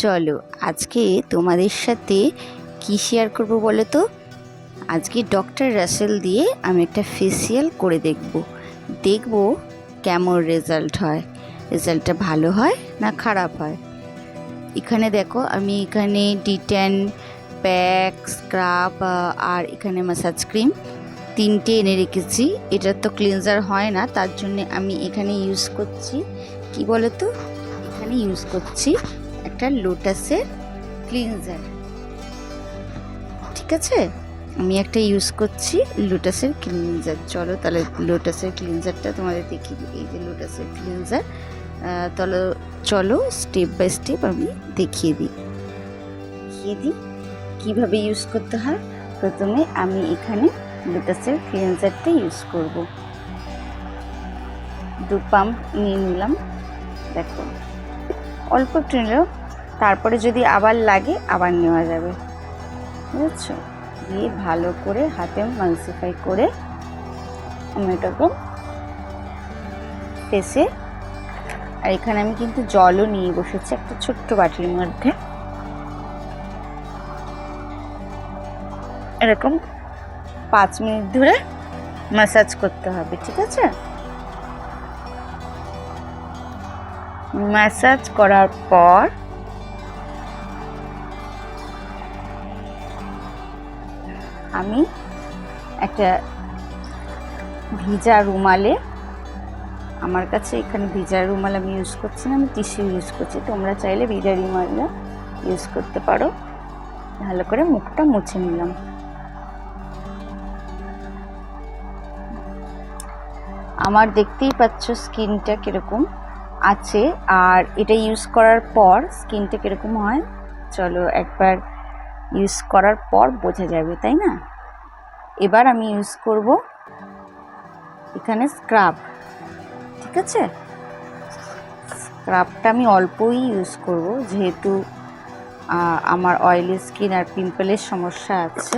চলো, আজকে তোমাদের সাথে কি শেয়ার করব বলো তো? আজকে ডক্টর রাসেল দিয়ে আমি একটা ফেসিয়াল করে দেখব। দেখব কেমন রেজাল্ট হয়। রেজাল্টটা ভালো হয় না খারাপ হয়? এখানে দেখো, আমি এখানে ডিটেন প্যাক স্ক্রাব আর এখানে ম্যাসাজ ক্রিম তিনটে এনে রেখেছি। এটার তো ক্লিনজার হয় না, তার জন্য আমি এখানে ইউজ করছি। কি বলো তো? এখানে ইউজ করছি। একটা লোটাসের ক্লিনজার। ঠিক আছে? আমি একটা ইউজ করছি লোটাসের ক্লিনজার। চলো তাহলে লোটাসের ক্লিনজারটা তোমাদের দেখিয়ে দিই। এই যে লোটাসের ক্লিনজার তাহলে চলো স্টেপ বাই স্টেপ আমি দেখিয়ে দিই। দেখিয়ে দিই কীভাবে ইউজ করতে হয়। প্রথমে আমি এখানে লোটাসের ক্লিনজারটা ইউজ করব। দু পাম্প নিয়ে নিলাম। দেখো অল্প একটু নিলেও তারপরে যদি আবার লাগে, আবার নেওয়া যাবে। বুঝছ? দিয়ে ভালো করে হাতে মালসিফাই করে আমি এটাকে পেসে আর এখানে আমি কিন্তু জলও নিয়ে বসেছি একটা ছোট্ট বাটির মধ্যে। এরকম পাঁচ মিনিট ধরে ম্যাসাজ করতে হবে, ঠিক আছে? ম্যাসাজ করার পর আমি একটা ভিজা রুমালে, আমার কাছে এখানে ভিজা রুমাল আমি ইউজ করছি না, আমি টিস্যু ইউজ করছি। তোমরা চাইলে ভিজা রুমালটা ইউজ করতে পারো। ভালো করে মুখটা মুছে নিলাম। আমার দেখতেই পাচ্ছ স্কিনটা কীরকম। আছে, আর এটা ইউজ করার পর স্কিনটা কীরকম হয়? চলো একবার ইউজ করার পর বোঝা যাবে, তাই না? এবার আমি ইউজ করব এখানে স্ক্রাব ঠিক আছে? স্ক্রাবটা আমি অল্পই ইউজ করব, যেহেতু আমার অয়েলি স্কিন আর পিম্পলের সমস্যা আছে।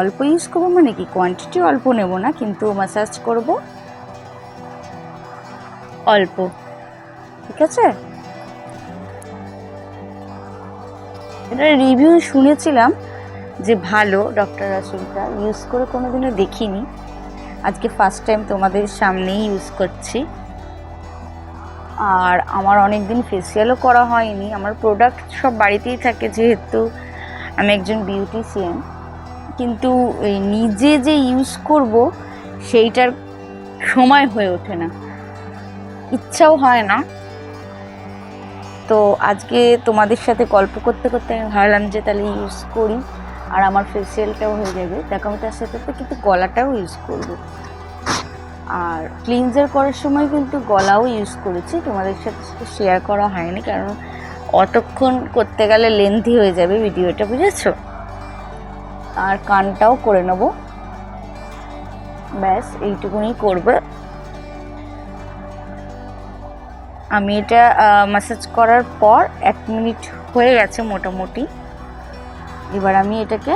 অল্প ইউজ করব মানে কি? কোয়ান্টিটি অল্প নেব না, কিন্তু ম্যাসাজ করব। অল্প। ঠিক আছে? এটা রিভিউ শুনেছিলাম যে ভালো ডক্টর রাসুলটা ইউজ করে কোনোদিনও দেখিনি। আজকে ফার্স্ট টাইম তোমাদের সামনেই ইউজ করছি। আর আমার অনেক দিন ফেসিয়ালও করা হয়নি। আমার প্রোডাক্ট সব বাড়িতেই থাকে যেহেতু আমি একজন বিউটিশিয়ান কিন্তু নিজে যে ইউজ করব, সেইটার সময় হয়ে ওঠে না। ইচ্ছাও হয় না। তো আজকে তোমাদের সাথে গল্প করতে করতে আমি ভাবলাম যে তাহলে ইউজ করি। আর আমার ফেসিয়ালটাও হয়ে যাবে। দেখো আমি তার সাথে তো কিন্তু গলাটাও ইউজ করব। আর ক্লিনজার করার সময় কিন্তু গলাও ইউজ করেছি। তোমাদের সাথে শেয়ার করা হয়নি। কারণ অতক্ষণ করতে গেলে লেন্থি হয়ে যাবে ভিডিওটা বুঝেছ? আর কানটাও করে নেব। ব্যাস, এইটুকুনি করবে। আমি এটা ম্যাসাজ করার পর এক মিনিট হয়ে গেছে মোটামুটি। এবার আমি এটাকে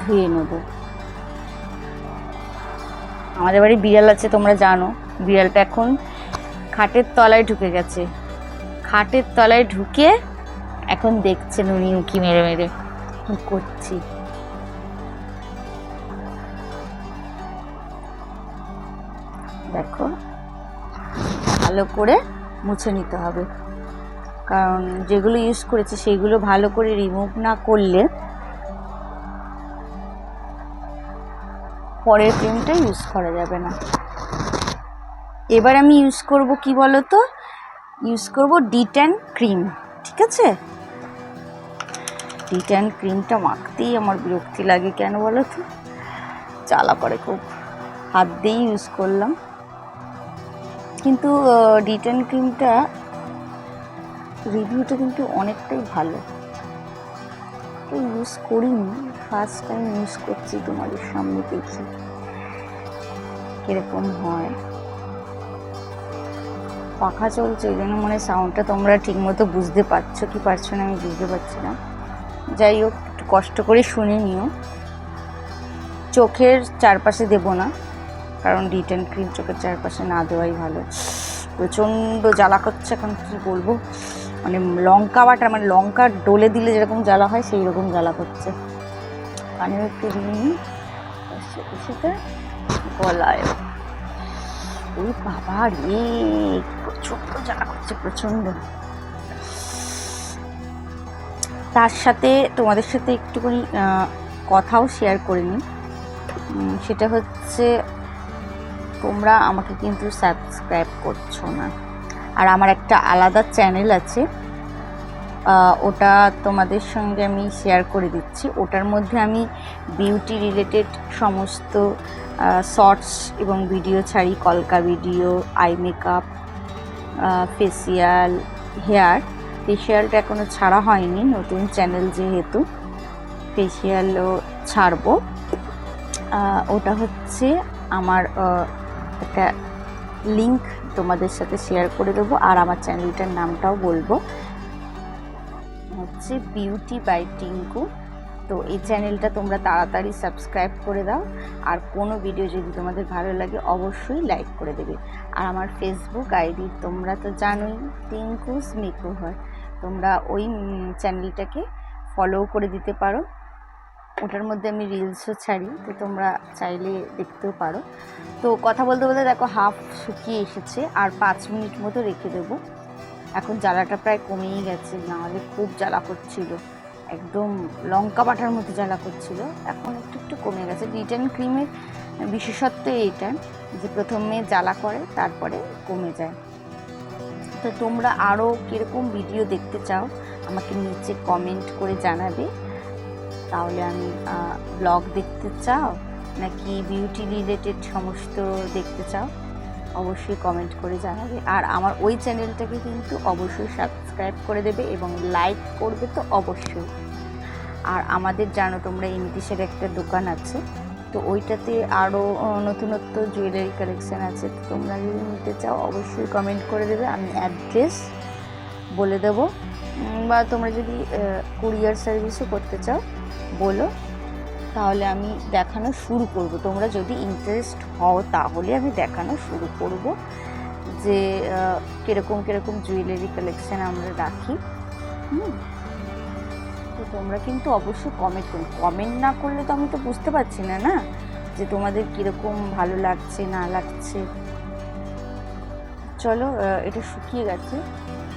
ধুয়ে নেব। আমাদের বাড়ি বিড়াল আছে, তোমরা জানো। বিড়ালটা এখন খাটের তলায় ঢুকে গেছে। খাটের তলায় ঢুকে এখন দেখছে নুনি, উকি মেরে মেরে। করছি। দেখো। ভালো করে মুছে নিতে হবে। কারণ যেগুলো ইউজ করেছি সেইগুলো ভালো করে রিমুভ না করলে পরের ক্রিমটা ইউজ করা যাবে না। এবার আমি ইউজ করব কি বলো তো ইউজ করব ডিটেন ক্রিম ঠিক আছে? ডিটেন ক্রিমটা মাখতেই আমার বিরক্তি লাগে কেন বলো তো জ্বালা করে খুব। হাত দিয়েই ইউজ করলাম। কিন্তু ডিটেন ক্রিমটা রিভিউটা কিন্তু অনেকটাই ভালো। তো ইউজ করিনি ফার্স্ট টাইম ইউজ করছি তোমাদের সামনে দেখি কীরকম হয়। পাখা চলছে ওই জন্য মনে সাউন্ডটা তোমরা ঠিকমতো বুঝতে পারছ কি পারছ না আমি বুঝতে পারছি না। যাই হোক কষ্ট করে শুনে নিও। চোখের চারপাশে দেবো না। কারণ ডিটেন ক্রিম চোখের চারপাশে না দেওয়াই ভালো। প্রচণ্ড জ্বালা করছে এখন কি বলব? মানে লঙ্কা বাটা মানে লঙ্কা ডলে দিলে যেরকম জ্বালা হয় সেই রকম জ্বালা করছে। কানেও একটু সাথে গলায়। ওই বাবা রে, প্রচণ্ড জ্বালা করছে, প্রচণ্ড। তার সাথে, তোমাদের সাথে একটুখানি কথাও শেয়ার করে নিই। সেটা হচ্ছে তোমরা আমাকে কিন্তু সাবস্ক্রাইব করছ না। আর আমার একটা আলাদা চ্যানেল আছে। ওটা তোমাদের সঙ্গে আমি শেয়ার করে দিচ্ছি। ওটার মধ্যে আমি বিউটি রিলেটেড সমস্ত শর্টস এবং ভিডিও ছাড়ি। কলকা video eye makeup facial hair ফেসিয়ালটা এখনও ছাড়া হয়নি। নতুন চ্যানেল যেহেতু ফেসিয়ালও ছাড়বো। ওটা হচ্ছে আমার একটা লিংক তোমাদের সাথে শেয়ার করে দেবো, আর আমার চ্যানেলটার নামটাও বলব। হচ্ছে বিউটি বাই টিঙ্কু তো এই চ্যানেলটা তোমরা তাড়াতাড়ি সাবস্ক্রাইব করে দাও, আর কোনো ভিডিও যদি তোমাদের ভালো লাগে, অবশ্যই লাইক করে দেবে। আর আমার ফেসবুক আইডি তোমরা তো জানোই টিঙ্কুস মেকওভার তোমরা ওই চ্যানেলটাকে ফলো করে দিতে পারো। ওটার মধ্যে আমি রিলসও ছাড়ি, তো তোমরা চাইলে দেখতেও পারো। তো কথা বলতে বলতে দেখো হাফ শুকিয়ে এসেছে, আর পাঁচ মিনিট মতো রেখে দেবো। এখন জ্বালাটা প্রায় কমেই গেছে, নাহলে খুব জ্বালা করছিল। একদম লঙ্কা বাটার মতো জ্বালা করছিল, এখন একটু একটু কমে গেছে। রিটার্ন ক্রিমের বিশেষত্ব এইটা, যে প্রথমে জ্বালা করে, তারপরে কমে যায়। তো তোমরা আরও কীরকম ভিডিও দেখতে চাও, আমাকে নিচে কমেন্ট করে জানাবে। তাহলে আমি ব্লগ দেখতে চাও? নাকি বিউটি রিলেটেড সমস্ত দেখতে চাও? অবশ্যই কমেন্ট করে জানাবে। আর আমার ওই চ্যানেলটাকে কিন্তু অবশ্যই সাবস্ক্রাইব করে দেবে এবং লাইক করবে তো অবশ্যই। আর আমাদের জানো তোমরা ইমতিসের একটা দোকান আছে। তো ওইটাতে আরও নতুনত্ব জুয়েলারি কালেকশন আছে। তো তোমরা যদি নিতে চাও, অবশ্যই কমেন্ট করে দেবে। আমি অ্যাড্রেস বলে দেবো। বা তোমরা যদি কুরিয়ার সার্ভিসও করতে চাও বলো, তাহলে আমি দেখানো শুরু করব। তোমরা যদি ইন্টারেস্ট হও, তাহলে আমি দেখানো শুরু করব যে কীরকম, কীরকম জুয়েলারি কালেকশান আমরা রাখি। হুম? তো তোমরা কিন্তু অবশ্যই কমেন্ট করো। কমেন্ট না করলে তো আমি তো বুঝতে পারছি না না? যে তোমাদের কীরকম ভালো লাগছে, না লাগছে। চলো এটা শুকিয়ে গেছে।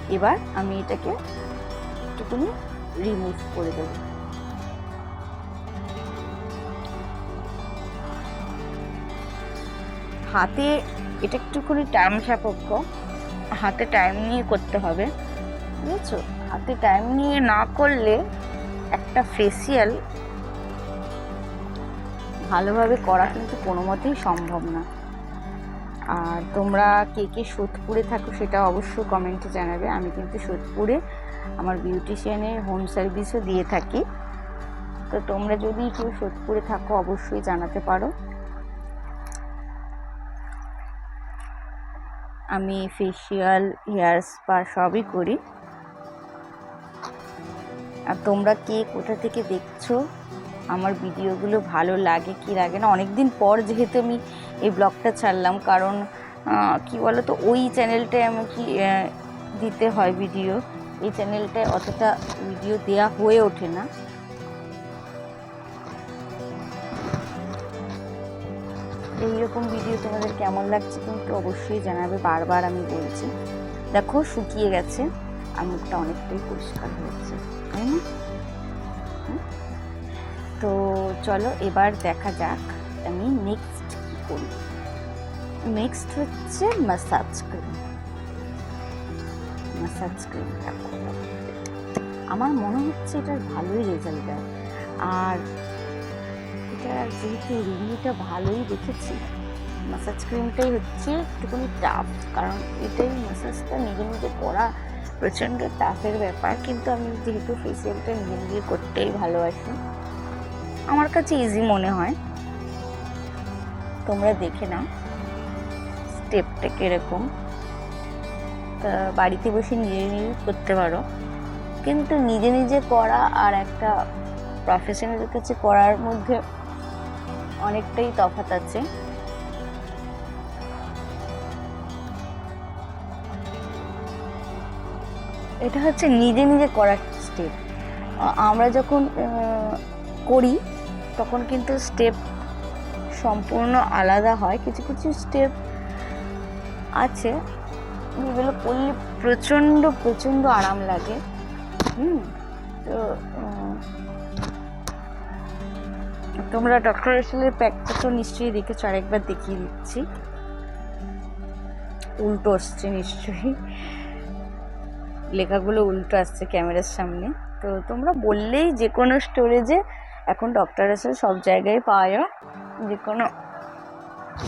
এবার আমি এটাকে একটুখানি রিমুভ করে দেবো। হাতে এটা একটুখানি টাইম সাপেক্ষ। হাতে টাইম নিয়ে করতে হবে। বুঝেছ? হাতে টাইম নিয়ে না করলে একটা ফেসিয়াল ভালোভাবে করা কিন্তু কোনো মতেই সম্ভব না। আর তোমরা কে কে সোদপুরে থাকো সেটা অবশ্যই কমেন্টে জানাবে। আমি কিন্তু সোদপুরে আমার বিউটিশিয়ানের হোম সার্ভিসও দিয়ে থাকি। তো তোমরা যদি কেউ সোদপুরে থাকো অবশ্যই জানাতে পারো। আমি ফেসিয়াল হেয়ার স্পা সবই করি। আর তোমরা কে কোথা থেকে দেখছ? আমার ভিডিওগুলো ভালো লাগে কি লাগে না? অনেক দিন পর যেহেতু আমি এই ব্লগটা ছাড়লাম, কারণ কি বলো তো ওই চ্যানেলটায় আমাকে দিতে হয় ভিডিও এই চ্যানেলটায় অতটা ভিডিও দেয়া হয়ে ওঠে না। এইরকম ভিডিও তোমাদের কেমন লাগছে কিন্তু অবশ্যই জানাবে, বারবার আমি বলছি। দেখো, শুকিয়ে গেছে, আর মুখটা অনেকটাই পরিষ্কার হয়েছে, তাই না? তো চলো, এবার দেখা যাক আমি নেক্সট কী করি। নেক্সট হচ্ছে ম্যাসাজ ক্রিম মাসাজ ক্রিমটা আমার মনে হচ্ছে এটার ভালোই রেজাল্ট দেয়। আর এটা যেহেতু রিভিউটা ভালোই দেখেছি। মাসাজ ক্রিমটাই হচ্ছে একটুখানি টাফ কারণ এটাই মাসাজটা নিজে নিজে করা প্রচণ্ড টাফের ব্যাপার, কিন্তু আমি যেহেতু ফেসিয়ালটা নিজে নিজে করতেই ভালোবাসি। আমার কাছে ইজি মনে হয়। তোমরা দেখে নাও স্টেপটা কীরকম। তা বাড়িতে বসে নিজে নিজে করতে পারো। কিন্তু নিজে নিজে করা আর একটা প্রফেশনালের কাছে করার মধ্যে অনেকটাই তফাৎ আছে। এটা হচ্ছে নিজে নিজে করার স্টেপ আমরা যখন করি, তখন কিন্তু স্টেপ সম্পূর্ণ আলাদা হয়। কিছু কিছু স্টেপ আছে। যেগুলো করলে প্রচণ্ড প্রচণ্ড আরাম লাগে। হুম? তো তোমরা ডক্টর রেসেলের প্যাকটা তো নিশ্চয়ই দেখেছ, আরেকবার দেখিয়ে দিচ্ছি। উল্টো আসছে নিশ্চয়ই। লেখাগুলো উল্টো আসছে ক্যামেরার সামনে। তো তোমরা বললেই যে কোনো স্টোরেজে এখন ডক্টর রেসেল সব জায়গায় পাওয়া যায় যে কোনো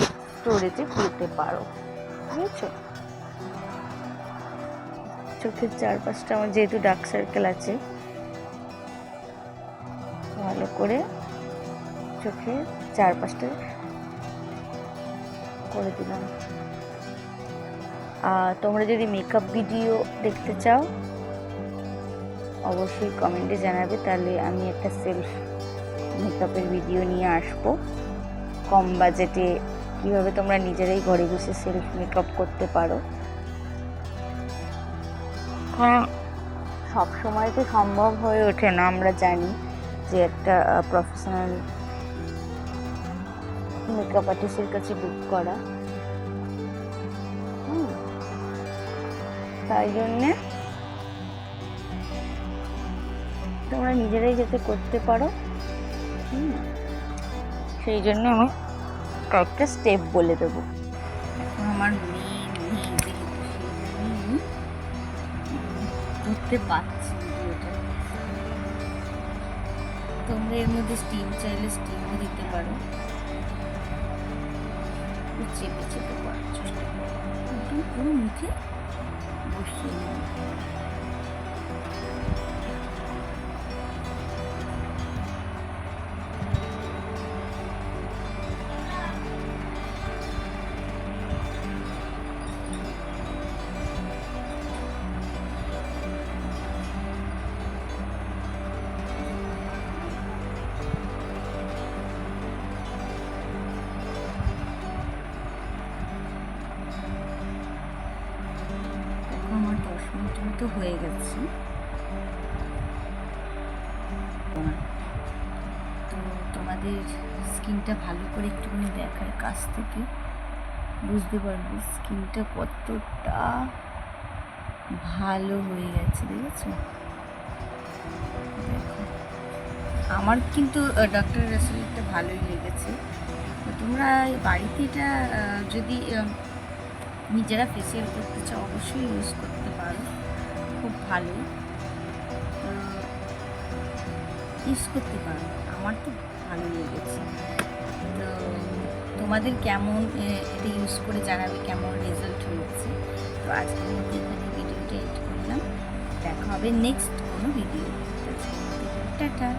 স্টোরেজে পেতে পারো। বুঝেছ? চোখের চারপাশটা আমার যেহেতু ডার্ক সার্কেল আছে, ভালো করে চোখের চারপাশটা করে দিলাম। আর তোমরা যদি মেকআপ ভিডিও দেখতে চাও, অবশ্যই কমেন্টে জানাবে, তাহলে আমি একটা সেলফ মেকআপের ভিডিও নিয়ে আসব। কম বাজেটে কীভাবে তোমরা নিজেরাই ঘরে বসে সেলফ মেকআপ করতে পারো। কারণ সব সময় তো সম্ভব হয়ে ওঠে না, আমরা জানি যে একটা প্রফেশনাল মেকআপ আর্টিস্টের কাছে বুক করা। তাই জন্যে তোমরা নিজেরাই যাতে করতে পারো। সেই জন্য আমি কয়েকটা স্টেপ বলে দেবো। আমার করতে পারছি তোমরা এর মধ্যে স্টিম চাইলে স্টিমও দিতে পারো। একটু চেপে চেপে করার চেষ্টা করো একদম পুরো মুখে বসিয়ে নেবে। হয়ে গেছে। তো তোমাদের স্কিনটা ভালো করে একটুখানি দেখার কাছ থেকে বুঝতে পারবে স্কিনটা কতটা ভালো হয়ে গেছে, দেখেছ? আমার কিন্তু ডক্টর রেসুলেটটা ভালোই লেগেছে। তোমরা বাড়িতে এটা যদি নিজেরা ফেসিয়াল করতে চাও, অবশ্যই ইউজ করতে পারো। ভালো। ইউজ করতে পারো। আমার তো ভালো লেগেছে। তো তোমাদের কেমন এটা ইউজ করে জানাবে কেমন রেজাল্ট হয়েছে? তো আজকের মধ্যে এখানে ভিডিওটা এড করলাম। দেখা হবে নেক্সট কোনো ভিডিও টাটা।